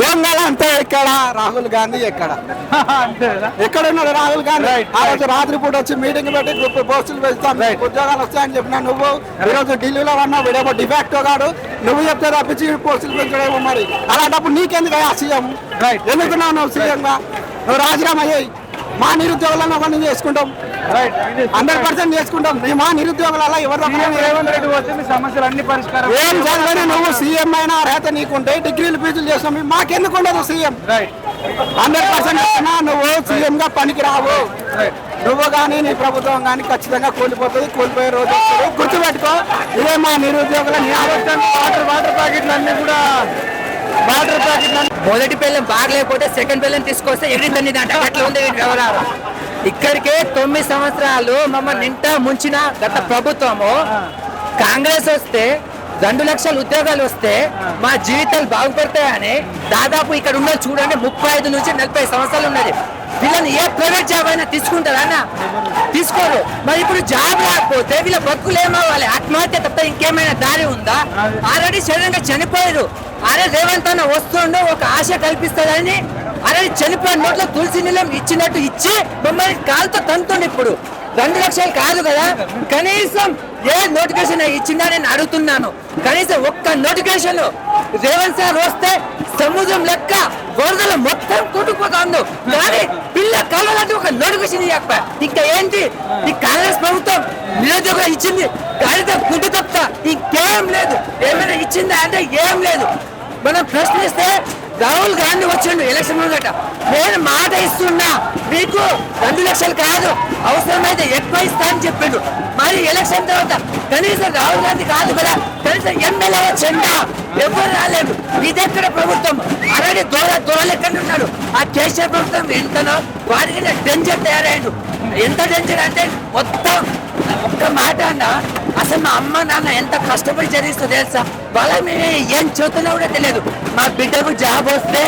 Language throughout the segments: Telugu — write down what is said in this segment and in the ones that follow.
దొంగలంతా ఎక్కడ? రాహుల్ గాంధీ ఎక్కడ? ఎక్కడ ఉన్నాడు రాహుల్ గాంధీ? ఆ రోజు రాత్రి పూట వచ్చి మీటింగ్ పెట్టి గ్రూప్ పోస్టులు పెడతాం. ఉద్యోగాలు వస్తాయని చెప్పినా నువ్వు. ఈ రోజు ఢిల్లీలో ఉన్నావు. వీడేమో డిఫాక్టో గాడు. నువ్వు చెప్తే తప్పించి పోస్టులు పెంచడేమో మరి. అలాంటప్పుడు నీకెందుకు సీఎం? Right. ఎందుకున్నావు నువ్వు సీఎం గా నువ్వు రాజీనామా అయ్యాయి మా నిరుద్యోగులను ఒకరిని చేసుకుంటాం. హండ్రెడ్ పర్సెంట్ చేసుకుంటాం. మీ మా నిరుద్యోగుల ఎవరు రేవంత్ రెడ్డి వస్తే మీ సమస్యలు అన్ని పరిష్కారం ఏం చదివినా నువ్వు సీఎం అయినా అర్హత నీకుంటే డిగ్రీలు పీజీలు చేస్తాం మాకెందుకు ఉండదు సీఎం. రైట్ హండ్రెడ్ పర్సెంట్ నువ్వు సీఎం గా పనికి రావు నువ్వు కానీ నీ ప్రభుత్వం కానీ ఖచ్చితంగా కూలిపోతుంది. కూలిపోయే రోజు వస్తుంది. గుర్తుపెట్టుకో ఇదే మా నిరుద్యోగుల వాటర్ వాటర్ ప్యాకెట్లు అన్ని కూడా. వాటర్ ప్యాకెట్లు మొదటి పిల్లం బాగలేకపోతే సెకండ్ పిల్లం తీసుకొస్తే ఎగిరితండి అంటే అట్లా ఉంది? వ్యవహారం ఇక్కడికే తొమ్మిది సంవత్సరాలు మమ్మల్ని నింట ముంచిన గత ప్రభుత్వము. కాంగ్రెస్ వస్తే రెండు లక్షల ఉద్యోగాలు వస్తే మా జీవితాలు బాగుపడతాయని దాదాపు ఇక్కడ ఉన్న చూడండి ముప్పై ఐదు నుంచి నలభై సంవత్సరాలు ఉన్నది. వీళ్ళని ఏ ప్రైవేట్ జాబ్ అయినా తీసుకుంటారా అన్న? తీసుకోరు. మరి ఇప్పుడు జాబ్ రాకపోతే వీళ్ళ బతుకులు ఏమవ్వాలి? ఆత్మహత్య తప్ప ఇంకేమైనా దారి ఉందా? ఆల్రెడీ శరీరంగా చనిపోయారు. అరే రేవంత్ అన్న వస్తుండు ఒక ఆశ కల్పిస్తుందని అరే చనిపోయిన నోట్లో తులసి నీళ్ళం ఇచ్చినట్టు ఇచ్చి మమ్మల్ని కాలుతో తంతుంది ఇప్పుడు. రెండు లక్షలు కాదు కదా? కనీసం ఏ నోటిఫికేషన్ ఇచ్చిందా నేను అడుగుతున్నాను. కనీసం ఒక్క నోటిఫికేషన్ రేవంత్ సార్ వస్తే సముద్రం లెక్క వరదలు మొత్తం కొట్టుకుపోతాండు. కానీ పిల్ల కలవాలంటే ఒక నోటిఫికేషన్ ఇవ్వక ఇంకా ఏంటి? ఈ కాంగ్రెస్ ప్రభుత్వం నిరుద్యోగం ఇచ్చింది. కానీ గుడ్డు తప్ప ఇంకేం లేదు. ఏమైనా ఇచ్చిందా అంటే ఏం లేదు. మనం ప్రశ్నిస్తే రాహుల్ గాంధీ వచ్చిండు ఎలక్షన్ ముందట. నేను మాట ఇస్తున్నా మీకు రెండు లక్షలు కాదు అవసరమైతే ఎక్కువ ఇస్తా అని చెప్పిండు. మరి ఎలక్షన్ తర్వాత కనీసం రాహుల్ గాంధీ కాదు కదా కనీసం ఎమ్మెల్యే వచ్చిందా ఎవరు రాలేదు. ఇదెక్కడ ప్రభుత్వం? అలాగే దూర దూరాలు ఉన్నాడు. ఆ కేసీఆర్ ప్రభుత్వం ఎంతనో వారికి డేంజర్ తయారయ్యాడు ఎంత డేంజర్ అంటే మొత్తం ఒక్క మాట అన్నా అసలు మా అమ్మ నాన్న ఎంత కష్టపడి చదివిస్తో తెలుసా? వాళ్ళ మేము ఏం చూస్తున్నా కూడా తెలియదు. మా బిడ్డకు జాబ్ వస్తే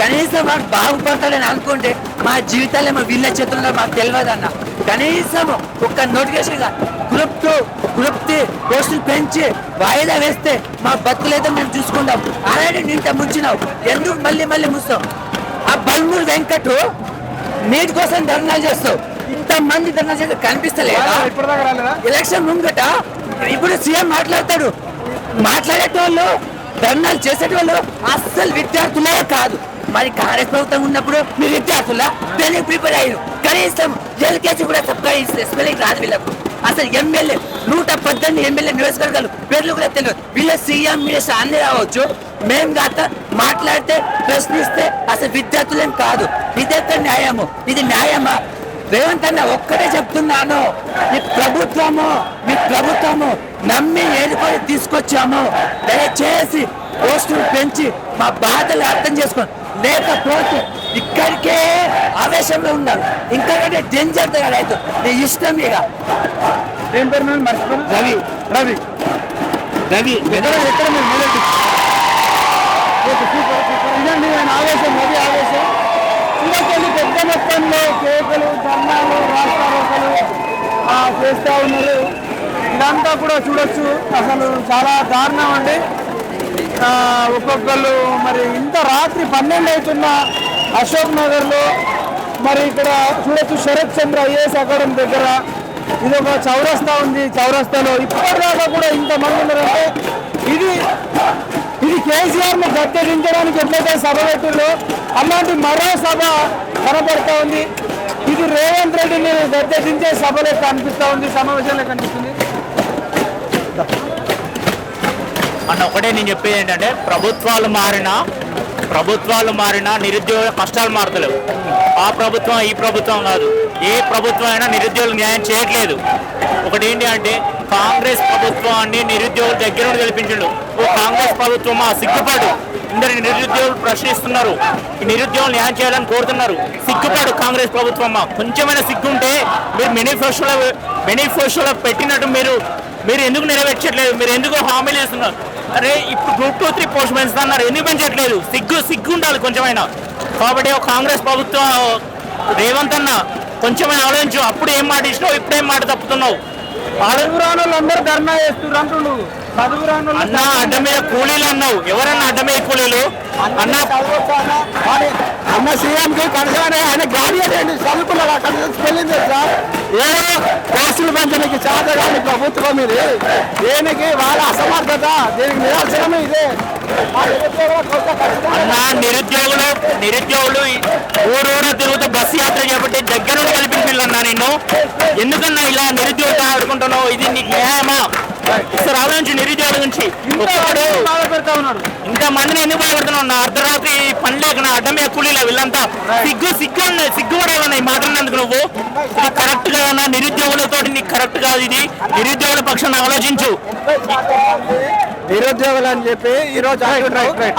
కనీసం వాడు బాగుపడతాడని అనుకుంటే మా జీవితాలు ఏమో వీళ్ళ చేతుల్లో మాకు తెలియదు అన్న కనీసం ఒక్క నోటిఫికేషన్గా గ్రూప్ టూ గ్రూప్ త్రీ పోస్టులు పెంచి వాయిదా వేస్తే మా బతుకులైతే మేము చూసుకుంటాం ఆల్రెడీ నింట ముంచినావు. ఎందుకు మళ్ళీ మళ్ళీ ముస్తాం ఆ బల్మూరు వెంకట్ నీటి కోసం ధర్నాలు చేస్తావు. మంది ధర్నాలు చేస్తే కనిపిస్తలేదా? ఎలక్షన్ ముంగట ఇప్పుడు సీఎం మాట్లాడతాడు. మాట్లాడేటోళ్ళు ధర్నాలు చేసేటోళ్ళు అస్సలు విద్యార్థులే కాదు. మరి కాంగ్రెస్ ప్రభుత్వం ఉన్నప్పుడు మీ విద్యార్థుల? దేనికి ప్రిపేర్ అయ్యారు? కనీసం ఎల్కేజీ కూడా తప్పగా స్పెల్లింగ్ రాదు వీళ్ళకు. అసలు ఎమ్మెల్యే నూట పద్దెనిమిది ఎమ్మెల్యే నియోజకవర్గాలు పేర్లు కూడా తెలియదు. వీళ్ళ సీఎం మినిస్టర్ అన్ని రావచ్చు. మేం కాక మాట్లాడితే ప్రశ్నిస్తే అసలు విద్యార్థులేం కాదు. ఇదెక్కడ న్యాయము. ఇది న్యాయమా? రేవంత్ అన్న ఒక్కటే చెప్తున్నాను ఈ ప్రభుత్వము మీ ప్రభుత్వము నమ్మి ఏడుకొని తీసుకొచ్చాము. దయచేసి పోస్టులు పెంచి మా బాధలు అర్థం చేసుకోండి లేకపోతే ఇక్కడికే ఆవేశంలో ఉన్నారు ఇంకా డేంజర్ రైతు నీ ఇష్టం ఇక. ఏం పేరు రవి. రవి. రవి. ఎక్కడ ఎక్కడ ఆవేశం రవి ఆవేశం. అందరికీ పెద్ద మొత్తంలో కేకులు ధర్నాలు రాష్ట్రాలు చేస్తూ ఉన్నారు. ఇదంతా కూడా చూడొచ్చు. అసలు చాలా దారుణం అండి. ఆ, ఒక్కొక్కళ్ళు మరి ఇంత రాత్రి పన్నెండు అవుతున్న అశోక్ నగర్లో. మరి ఇక్కడ చూడొచ్చు శరత్ చంద్ర ఐఏఎస్ అకాడమీ దగ్గర. ఇది ఒక చౌరస్తా ఉంది. చౌరస్తాలో ఇప్పటిదాకా కూడా ఇంతమంది ఉన్నారంటే ఇది ఇది కేసీఆర్ను గట్టెదించడానికి ఎట్లయితే సభ పెట్టిందో అలాంటి మరో సభ కనబడతా ఉంది. ఇది రేవంత్ రెడ్డిని గట్టెదించే సభ లెక్క ఉంది సమావేశం లెక్క అనిపిస్తుంది. అన్న ఒకటే నేను చెప్పేది ఏంటంటే ప్రభుత్వాలు మారినా ప్రభుత్వాలు మారినా నిరుద్యోగ కష్టాలు మారతలేవు. ఆ ప్రభుత్వం ఈ ప్రభుత్వం కాదు. ఏ ప్రభుత్వం అయినా నిరుద్యోగులు న్యాయం చేయట్లేదు. ఒకటి ఏంటి అంటే కాంగ్రెస్ ప్రభుత్వాన్ని నిరుద్యోగుల దగ్గర నుండి గెలిపించండు. ఓ కాంగ్రెస్ ప్రభుత్వం ఆ సిగ్గుపడు. ఇందరు నిరుద్యోగులు ప్రశ్నిస్తున్నారు. ఈ నిరుద్యోగులు న్యాయం చేయాలని కోరుతున్నారు. సిగ్గుపడు కాంగ్రెస్ ప్రభుత్వం కొంచెమైనా సిగ్గుంటే మీరు మేనిఫెస్టోలో మేనిఫెస్టోలో పెట్టినట్టు మీరు మీరు ఎందుకు నెరవేర్చట్లేదు? మీరు ఎందుకు హామీలు చేస్తున్నారు అరే ఇప్పుడు గ్రూప్ టూ త్రీ పోస్ట్ పెంచుతున్నారు ఎందుకు పెంచట్లేదు? సిగ్గు సిగ్గు ఉండాలి కొంచెమైనా. కాబట్టి ఒక కాంగ్రెస్ ప్రభుత్వం రేవంత్ అన్న కొంచెమైనా ఆలోచించు. అప్పుడు ఏం మాట ఇచ్చినావు? ఇప్పుడు ఏం మాట తప్పుతున్నావు? ఆలోచన వాళ్ళు అందరూ ధర్నా చేస్తున్నారు అంటున్నావు. అన్న అడ్డమయ్యే కూలీలు అన్నావు. ఎవరన్నా అడ్డమయ్యే కూలీలు? అన్న అన్న. సీఎం కి ఆయన ఏంటి? చదువుకున్నాడు? అక్కడ తెలుసా ఏదో పోస్టులు పెంచడానికి చేత కానీ ప్రభుత్వం ఇది. దేనికి? వాళ్ళ అసమర్థత. దీనికి నిరాశనమే ఇదే. నిరుద్యోగుల అన్న నిరుద్యోగులు ఊరూరు తిరుగుతూ బస్సు యాత్ర చేపట్టి దగ్గర నుండి నిన్ను. ఎందుకన్నా ఇలా నిరుద్యోగులు ఆడుకుంటున్నావు? ఇది నీకు న్యాయమా? ఆలోచించి నిరుద్యోగుల నుంచి ఇంత మందిని ఎందుకు అర్ధరాత్రి పని లేక అడ్డమే కూలీల వీళ్ళంతా. సిగ్గు సిగ్గు సిగ్గు పడాలన్న ఈ మాట్లాడినందుకు నువ్వు. ఇది కరెక్ట్ కాదన్నా నిరుద్యోగులతో నీకు కరెక్ట్ కాదు ఇది. నిరుద్యోగుల పక్షాన్ని ఆలోచించు. నిరుద్యోగులు అని చెప్పి ఈ రోజు.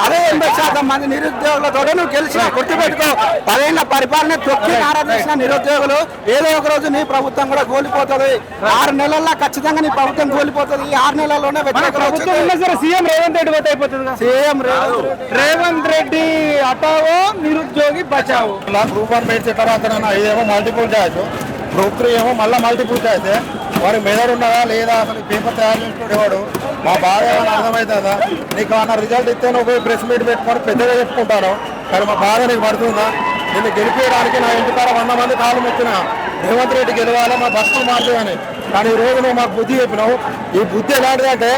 అదే ఎనభై శాతం మంది నిరుద్యోగులతో నువ్వు గెలిచిన గుర్తుపెట్టుకో. పదేళ్ళ పరిపాలన తొక్కి ఆరాధించిన నిరుద్యోగులు ఏదో ఒక రోజు నీ ప్రభుత్వం కూడా కోల్పోతుంది. ఆరు నెలల్లో ఖచ్చితంగా నీ ప్రభుత్వం కోల్పోతుంది. ఈ ఆరు నెలల్లోనే ప్రభుత్వం సీఎం రేవంత్ రెడ్డి పోతే అయిపోతుంది సీఎం రేవంత్ రెడ్డి. హటావో నిరుద్యోగి బచావో. నా గ్రూప్ వన్ ఎట్లా రాస్తానన్నా ఇదేమో మల్టిపుల్ ఛాయిస్ గ్రూప్ త్రీ ఏమో మళ్ళీ మల్టిపుల్ ఛాయిస్ వారి మెదడు ఉన్నదా లేదా అసలు పేపర్ తయారు చేసుకునేవాడు మా బాధ ఏమైనా అర్థమవుతుందా? నీకు అన్న రిజల్ట్ ఇస్తే నువ్వు పోయి ప్రెస్ మీట్ పెట్టుకొని పెద్దగా చెప్పుకుంటాను. కానీ మా బాధ నీకు పడుతుందా? నిన్ను గెలిపించడానికి నా ఇంటికాడ వంద మంది కాలు మొక్కిన రేవంత్ రెడ్డి గెలవాలి మా బస్సులు మార్చేయని కానీ ఈ రోజు నువ్వు మాకు బుద్ధి చెప్పినావు. ఈ బుద్ధి ఎలాంటిదంటే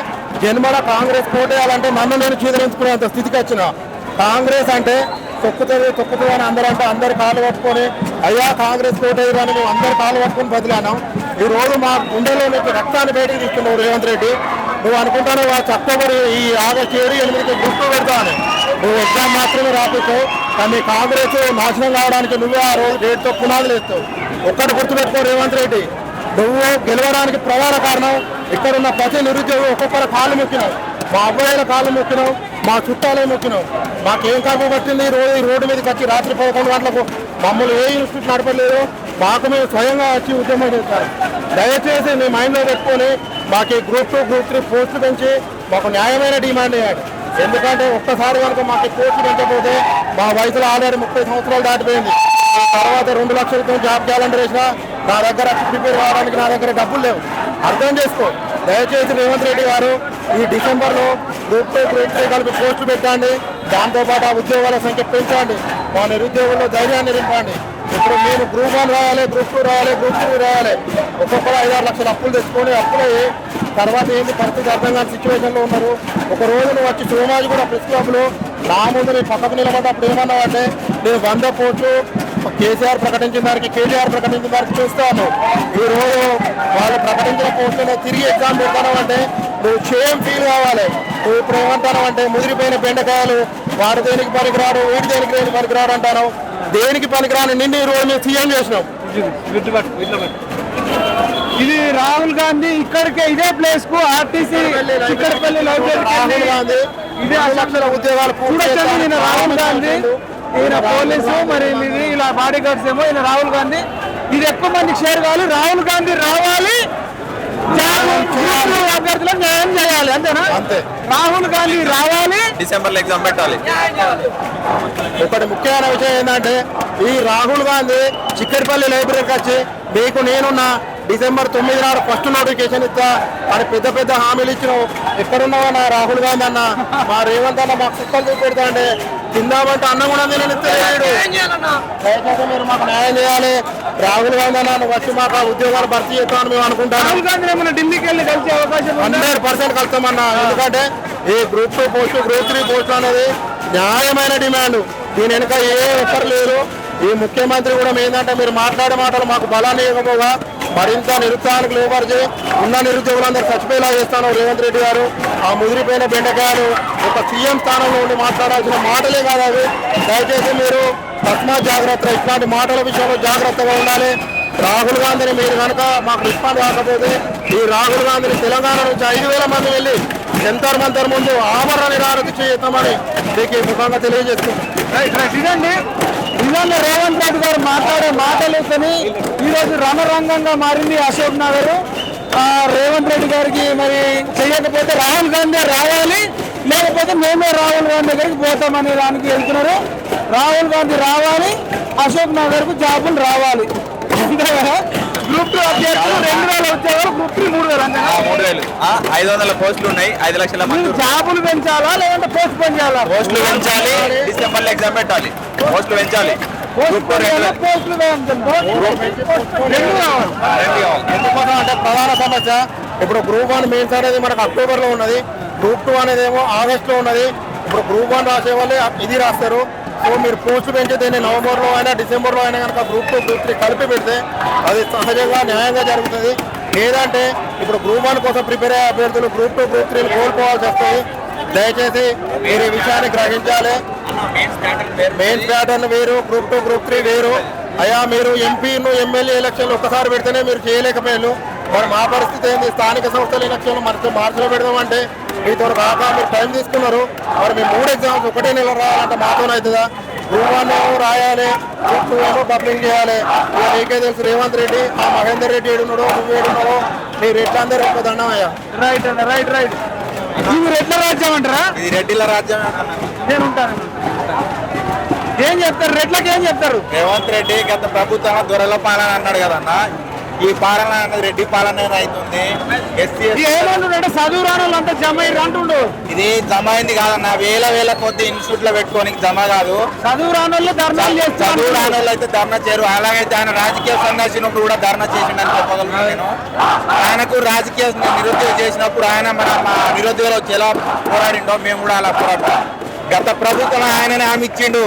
జన్మల కాంగ్రెస్ పోటేయాలంటే నన్ను నేను చీదరించుకునేంత స్థితికి వచ్చిన. కాంగ్రెస్ అంటే తొక్కుతుంది తొక్కుతుంది అని అందరూ అంటే అందరు కాళ్ళు పట్టుకొని అయ్యా కాంగ్రెస్ కోటేరు అని మేము అందరు కాలు పట్టుకుని బదిలాను ఈ రోజు మా గుండెలో నీకు రక్తాన్ని బయటకు తీసుకున్నావు రేవంత్ రెడ్డి. నువ్వు అనుకుంటాను అక్టోబర్ ఈ ఆగస్టు ఏడు ఎనిమిదికి గుర్తు పెడతాను. నువ్వు ఎగ్జామ్ మాత్రమే రాపిస్తావు కానీ కాంగ్రెస్ నాశనం కావడానికి నువ్వే ఆ రోజు డేట్తో పునాదులు వేస్తావు. ఒక్కటి గుర్తుపెట్టుకో రేవంత్ రెడ్డి నువ్వు గెలవడానికి ప్రధాన కారణం ఇక్కడ ఉన్న ప్రతి నిరుద్యోగి ఒక్కొక్కరు కాళ్ళు మొక్కినావు మా అబ్బాయిల కాళ్ళు మొక్కినావు మా చుట్టాలే మొక్కినావు మాకేం కర్మ పట్టింది ఈ రోజు ఈ రోడ్డు మీదకి వచ్చి రాత్రి పదకొండు గంటలకు మమ్మల్ని ఏ ఇన్స్టిట్యూట్ నడపలేదు మాకు మేము స్వయంగా వచ్చి ఉద్యమం చేస్తారు దయచేసి మీ మైండ్లో పెట్టుకొని మాకు ఈ గ్రూప్ టూ గ్రూప్ త్రీ పోస్టులు పెంచి మాకు న్యాయమైన డిమాండ్ చేయాలి. ఎందుకంటే ఒక్కసారి కనుక మాకు ఈ పోస్టులు పెంచకపోతే మా వయసులో ఆల్రెడీ ముప్పై సంవత్సరాలు దాటిపోయింది. తర్వాత రెండు లక్షలతో జాబ్ క్యాలెండర్ వేసిన నా దగ్గర ప్రిపేర్ కావడానికి నా దగ్గర డబ్బులు లేవు. అర్థం చేసుకో. దయచేసి రేవంత్ రెడ్డి గారు ఈ డిసెంబర్లో గ్రూప్ టూ గ్రూప్ త్రీ కలిపి పోస్టులు పెట్టండి. దాంతోపాటు ఆ ఉద్యోగాల సంఖ్య పెంచండి. మా నిరుద్యోగుల్లో ధైర్యాన్ని నింపండి. ఇప్పుడు మీరు గ్రూప్ వన్ రాయాలి గ్రూప్ టూ రాయాలి గ్రూప్ త్రీ రాయాలి. ఒక్కొక్కరు ఐదారు లక్షలు అప్పులు తెచ్చుకొని అప్పులు తర్వాత ఏంటి పరిస్థితి అర్థం కాని సిచ్యువేషన్లో ఉన్నారు. ఒక రోజు నువ్వు వచ్చి సోమాజి కూడా ప్రెస్ క్లబ్లో నా ముందు నేను పక్కకు నిలబడ్డ అప్పుడు ఏమన్నావు అంటే నేను వంద కోట్లు కేసీఆర్ ప్రకటించిన దానికి కేటీఆర్ ప్రకటించిన దానికి చూస్తాను. ఈ రోజు వాళ్ళు ప్రకటించిన పోస్టులను తిరిగి ఎగ్జామ్ పెడతాను అంటే నువ్వు సేమ్ ఫీల్ కావాలి. నువ్వు ఇప్పుడు ఏమంటాను అంటే ముదిరిపోయిన బెండకాయలు వాడు దేనికి పనికిరాడు? వీడి దేనికి దేనికి పనికిరాడు అంటాను? దేనికి పనికిరాని నిన్ను ఈ రోజు మేము సీఎం చేసినాం. ఇది రాహుల్ గాంధీ ఇక్కడికే ఇదే ప్లేస్కు ఆర్టీసీ చిక్కడపల్లి రాహుల్ గాంధీ ఇదే లక్షల ఉద్యోగాలు చూడొచ్చండి రాహుల్ గాంధీ ఈయన పోలీసు మరి ఇలా బాడీ గార్డ్స్ ఏమో ఈయన రాహుల్ గాంధీ. ఇది ఎక్కువ మందికి షేర్ కావాలి. రాహుల్ గాంధీ రావాలి. అభ్యర్థులకు న్యాయం చేయాలి అంతేనా? అంతే. రాహుల్ గాంధీ రావాలి. డిసెంబర్లో ఎగ్జామ్ పెట్టాలి. ఒకటి ముఖ్యమైన విషయం ఏంటంటే ఈ రాహుల్ గాంధీ చిక్కడిపల్లి లైబ్రరీకి వచ్చి మీకు నేనున్న డిసెంబర్ తొమ్మిది నాడు ఫస్ట్ నోటిఫికేషన్ ఇస్తా. అని పెద్ద పెద్ద హామీలు ఇచ్చినావు. ఎక్కడున్నావా నా రాహుల్ గాంధీ అన్న? మా రేవంత్ అన్న మాకు సుక్కలు చూపెడతా అంటే తిందామంటే అన్నం కూడా నేను దయచేసి మీరు మాకు న్యాయం చేయాలి. రాహుల్ గాంధీ అన్న నువ్వు వచ్చి మాకు ఉద్యోగాలు భర్తీ చేస్తామని మేము అనుకుంటాను రాహుల్ గాంధీ ఢిల్లీకి వెళ్ళి కలిసే అవకాశం హండ్రెడ్ పర్సెంట్ కలుస్తామన్నా ఎందుకంటే ఈ group two post group three post అనేది న్యాయమైన డిమాండ్. దీని వెనుక ఏ ఒక్కరు లేరు. ఈ ముఖ్యమంత్రి కూడా ఏంటంటే మీరు మాట్లాడే మాటలు మాకు బలాన్ని ఇవ్వకపోగా మరింత నిరుత్సాహానికి లోపరిచి ఉన్న నిరుద్యోగులందరూ చచ్చిపోయేలా చేస్తాను. రేవంత్ రెడ్డి గారు ఆ ముదిరిపోయిన బెండకాయలు ఒక సీఎం స్థానంలో ఉండి మాట్లాడాల్సిన మాటలే కాదు అవి. దయచేసి మీరు తస్మా జాగ్రత్త ఇట్లాంటి మాటల విషయంలో జాగ్రత్తగా ఉండాలి. రాహుల్ గాంధీని మీరు కనుక మాకు రిస్పాండ్ కాకపోతే ఈ రాహుల్ గాంధీని తెలంగాణ నుంచి ఐదు వేల మంది వెళ్ళి జంతర్ మంతర్ ముందు ఆమరణ నిరారతి చేస్తామని మీకు ఈ ముఖంగా తెలియజేస్తుంది రైట్ ఇదండి రేవంత్ రెడ్డి గారు మాట్లాడే మాటలు కొని ఈరోజు రణరంగంగా మారింది అశోక్ నగర్. రేవంత్ రెడ్డి గారికి మరి చేయకపోతే రాహుల్ గాంధీ రావాలి లేకపోతే మేమే రాహుల్ గాంధీ దగ్గరికి పోతామనే దానికి వెళ్తున్నారు. రాహుల్ గాంధీ రావాలి అశోక్ నగర్కు జాబులు రావాలి. అంతే కదా? గ్రూప్ టూ అభ్యర్థులు రెండు వేల ఉద్యోగాలు గ్రూప్ త్రీ మూడు వేలు అంతేనా? మూడు వేలు. ఐదు వందల పోస్టులు ఉన్నాయి ఐదు లక్షల మీరు జాబులు పెంచాలా లేదంటే పోస్ట్ పెంచాలా? పోస్టులు పెంచాలి డిసెంబర్లో ఎగ్జామ్ పెట్టాలి. పోస్టులు పెంచాలి. ఎందుకోసం అంటే ప్రధాన సమస్య ఇప్పుడు గ్రూప్ వన్ మెయిన్స్ అనేది మనకు అక్టోబర్లో ఉన్నది గ్రూప్ టూ అనేది ఏమో ఆగస్ట్లో ఉన్నది ఇప్పుడు గ్రూప్ వన్ రాసే వాళ్ళే ఇది రాస్తారు సో మీరు పోస్ట్ పెంచితే నవంబర్లో అయినా డిసెంబర్లో అయినా కనుక గ్రూప్ టూ గ్రూప్ త్రీ కలిపి పెడితే అది సహజంగా న్యాయంగా జరుగుతుంది లేదంటే ఇప్పుడు గ్రూప్ వన్ కోసం ప్రిపేర్ అయ్యే అభ్యర్థులు గ్రూప్ టూ గ్రూప్ త్రీని కోల్పోవాల్సి వస్తుంది దయచేసి మీరు ఈ విషయాన్ని గ్రహించాలి మెయిన్స్ ప్యాటర్న్ వేరు గ్రూప్ టూ గ్రూప్ త్రీ వేరు. అయ్యా మీరు ఎంపీను ఎమ్మెల్యే ఎలక్షన్లు ఒక్కసారి పెడితేనే మీరు చేయలేకపోయారు. మరి మా పరిస్థితి ఏంది? స్థానిక సంస్థల ఎలక్షన్లు మరి మార్చిలో పెడదామంటే మీతో కాక మీరు టైం తీసుకున్నారు. మరి మీ మూడు ఎగ్జామ్స్ ఒకటే నెల రాయాలంటే మాతోనే అవుతుందా? గ్రూప్ వన్ ఏమో రాయాలి గ్రూప్ టూ ఏమో పబ్లింగ్ చేయాలి. ఇక నీకే తెలుసు రేవంత్ రెడ్డి ఆ మహేందర్ రెడ్డి ఏడున్నాడో నువ్వు ఏడున్నాడో నీ రెడ్లందరూ ఒక దండం అయ్యా రైట్ రైట్ రైట్ ఎట్లా రాజ్యం అంటారా? ఇది రెడ్డిల రాజ్యం నేను ఉంటాను. ఏం చెప్తారు? రెడ్లకి ఏం చెప్తారు? రేవంత్ రెడ్డి గత ప్రభుత్వం దొరల పాలన అన్నాడు కదన్న. ఈ పాలన అన్నది రెడ్డి పాలన అవుతుంది. ఏమంటుండే చదువు జమ అంటుండు. ఇది జమ అయింది కాదన్న వేల వేల కొద్ది ఇన్స్టిట్యూట్లో పెట్టుకోనికి జమ కాదు. చదువు రాని వాళ్ళు ధర్నాలు చేస్తారు చదువు రాని వాళ్ళు అయితే ధర్నా చేయరు. అలాగైతే ఆయన రాజకీయ సన్యాసినప్పుడు కూడా ధర్నా చేసిండని చెప్పగలను నేను. ఆయనకు రాజకీయ నిరుద్యోగం చేసినప్పుడు ఆయన మన నిరుద్యోగులు వచ్చి ఎలా పోరాడిండో మేము కూడా అలా పోరాడతాం. గత ప్రభుత్వం ఆయననే హామీ ఇచ్చిండు.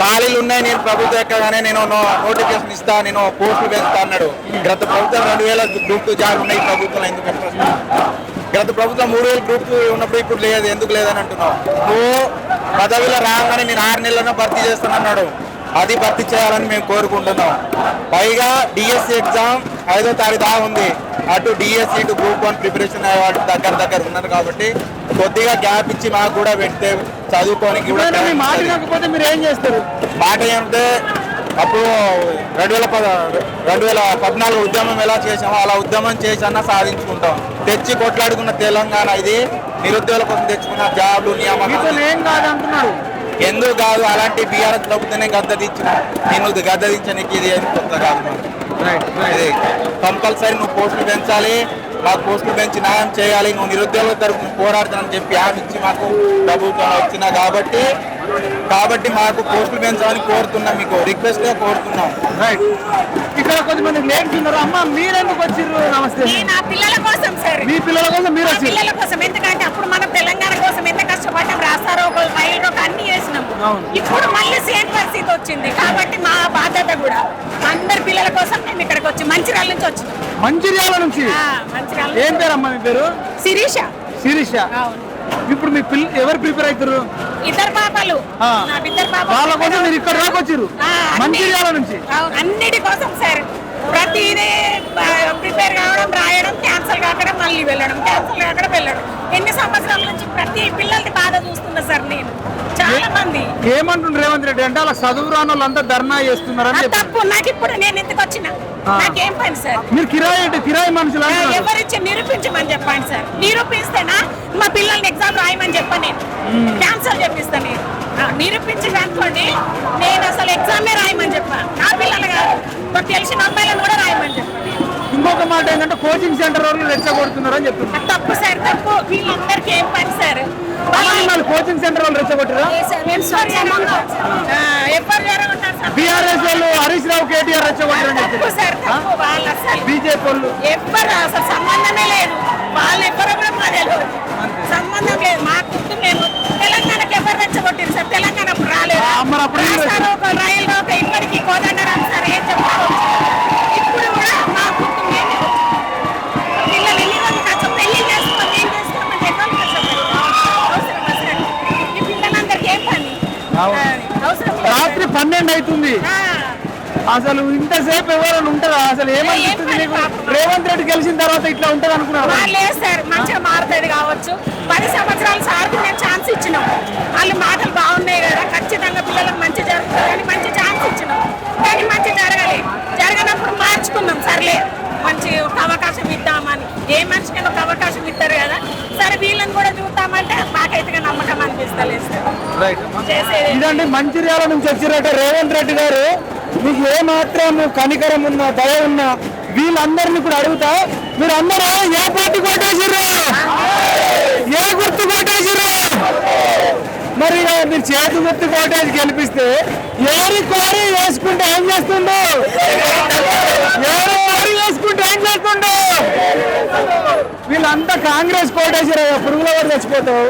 ఖాళీలు ఉన్నాయి నేను ప్రభుత్వం ఎక్కగానే నేను నోటిఫికేషన్ ఇస్తా నేను పోస్టులు పెంచుతా అన్నాడు. గత ప్రభుత్వం రెండు వేల గ్రూప్ టూ జాబ్ ఉన్నాయి ప్రభుత్వం ఎందుకు గత ప్రభుత్వం మూడు వేలు గ్రూప్ ఉన్నప్పుడు ఇప్పుడు లేదు ఎందుకు లేదని అంటున్నావు? నువ్వు పదవిలో రాగానే నేను ఆరు నెలలను భర్తీ చేస్తానన్నాడు. అది భర్తీ చేయాలని మేము కోరుకుంటున్నాం. పైగా డిఎస్సి ఎగ్జామ్ ఐదో తారీఖు దాకా ఉంది. అటు డిఎస్సి ఇటు గ్రూప్ వన్ ప్రిపరేషన్ వాటి దగ్గర దగ్గర ఉన్నారు కాబట్టి కొద్దిగా గ్యాప్ ఇచ్చి మాకు కూడా పెడితే చదువుకోనికి మాట మీరు ఏం చేస్తారు? మాట ఏంటంటే అప్పుడు రెండు వేల పద రెండు వేల పద్నాలుగు ఉద్యమం ఎలా చేసామో అలా ఉద్యమం చేసన్నా సాధించుకుంటాం. తెచ్చి కొట్లాడుకున్న తెలంగాణ ఇది. నిరుద్యోగుల కోసం తెచ్చుకున్న జాబ్లు నియామకాలు. ఏం ఎందుకు కాదు? అలాంటి బీఆర్ఎస్ ప్రభుత్వమే గద్దదించిన నేను గద్దదించడానికి ఇది ఏం కొత్త కాదు కంపల్సరీ నువ్వు పోస్టులు పెంచాలి. మాకు పోస్టులు పెంచి న్యాయం చేయాలి. నువ్వు నిరుద్యోగుల తరఫు పోరాడుతానని చెప్పి హామీ ఇచ్చి మాకు ప్రభుత్వం వచ్చిన కాబట్టి కాబట్టి మాకు పోస్టులు పెంచాలని కోరుతున్నాం మీకు రిక్వెస్ట్గా కోరుతున్నాం. రైట్ ఇక్కడ కొంతమంది లేడీస్ ఉన్నారు. అమ్మ మీరెందుకు వచ్చిర్రు? నమస్తే. నేను నా పిల్లల కోసం సార్. మీ పిల్లల కోసం మీరు మా వచ్చిర్రు. పిల్లల కోసం. ఎందుకంటే అప్పుడు మనం తెలంగాణ కోసం ఎంత కష్టపడ్డాం రాస్తారో ఒక రైలు రోకో అన్ని చేసినాం అవును. ఇప్పుడు మళ్ళీ సేమ్ పరిస్థితి వచ్చింది. కాబట్టి మా బాధ్యత కూడా అందరి పిల్లల కోసం మేము ఇక్కడికి వచ్చి మంచిర్యాల నుంచి వచ్చినాం. మంచిర్యాల నుంచి? ఆ, మంచిర్యాల ఏం పేరు అమ్మ మీ పేరు? శిరీష. శిరీష. అవును. ఇప్పుడు మీ పిల్ల ఎవరు ప్రిపేర్ అవుతారు? ఇద్దరు పాపలు. ఇద్దరు పాపలు వాళ్ళ కోసం మీరు ఇక్కడ అన్ని- మంచిర్యాల నుంచి. అన్నిటి కోసం సార్. ప్రతిదీ ప్రిపేర్ కావడం రాయడం క్యాన్సల్ కాకడం మళ్ళీ వెళ్ళడం క్యాన్సల్ కాకడం వెళ్ళడం. ఎన్ని సంవత్సరాల నుంచి ప్రతి పిల్లలకి బాధ చూస్తున్నా సార్ నేను. చాలా మంది. ఏమంటుండ్రు రేవంత్ రెడ్డి అంటే అలా చదువు రాని వాళ్ళంతా ధర్నా చేస్తున్నారని తప్పు. నాకు ఇప్పుడు నేను ఎందుకు వచ్చిన. నాకేం పని సార్? మీరు కిరాయి అంటే కిరాయి మనుషులు ఎవరిచ్చి నిరూపించమని చెప్పండి సార్? నిరూపిస్తేనా? మా పిల్లల్ని ఎగ్జామ్ రాయమని చెప్పాను నేను క్యాన్సల్ చెప్పిస్తాను నేను. ఆ, నిరూపించి అనుకోండి నేను అసలు ఎగ్జామే రాయమని చెప్పాను నా పిల్లలు కాదు. తెలిసిన అమ్మాయిలను కూడా రాయమని చెప్పాను. ఇంకొక మాట ఏంటంటే కోచింగ్ సెంటర్ వాళ్ళు రెచ్చగొడుతున్నారు అని చెప్తున్నారు తప్పు సార్ తప్పు. వీళ్ళందరికీ ఏం పని సార్? వాళ్ళు కోచింగ్ సెంటర్ వాళ్ళు రెచ్చగొట్టారా బీఆర్ఎస్ వాళ్ళు హరీష్ రావు కేటీఆర్ అసలు బీజేపీ వాళ్ళు. అసలు అసలు ఇంతసేపు ఎవరైనా ఉంటారా? అసలు ఏమనిపిస్తుంది పాపం. రేవంత్ రెడ్డి గెలిచిన తర్వాత ఇట్లా ఉంటది అనుకున్నారు లేదు సార్ మంచిగా మారుతుంది కావచ్చు. పది సంవత్సరాల సార్కి మేము ఛాన్స్ ఇచ్చినాం. వాళ్ళు మాటలు బాగున్నాయి కదా ఖచ్చితంగా పిల్లలకు మంచి జరుగుతుంది కానీ మంచి ఛాన్స్ ఇచ్చినాం. కానీ మంచి జరగాలి. జరగనప్పుడు మార్చుకున్నాం సర్లే. మంచి ఒక అవకాశం ఇద్దామని. ఏ మనిషికైనా ఒక అవకాశం ఇస్తారు కదా? సరే వీళ్ళని కూడా చూద్దామంటే మాకైతే నమ్మకం అనిపిస్తలేదు. ఇదండి మంచిర్యాల నుంచి వచ్చినట్టు రేవంత్ రెడ్డి గారు మీకు ఏ మాత్రం కనికరం ఉన్నా దయ ఉన్నా వీళ్ళందరినీ కూడా అడుగుతా. మీరు అందరూ ఏ పార్టీ కొట్టేసిర్రు ఏ గుర్తు కొట్టేసిర్రు మరి మీరు చేతి గుర్తు కోటేజ్ గెలిపిస్తే ఎవరి కోరి వేసుకుంటే ఏం చేస్తుండో? ఎవరి కోరి వేసుకుంటే ఏం చేస్తుండో? వీళ్ళంతా కాంగ్రెస్ కోటేసారు పురుగుల కూడా చచ్చిపోతావు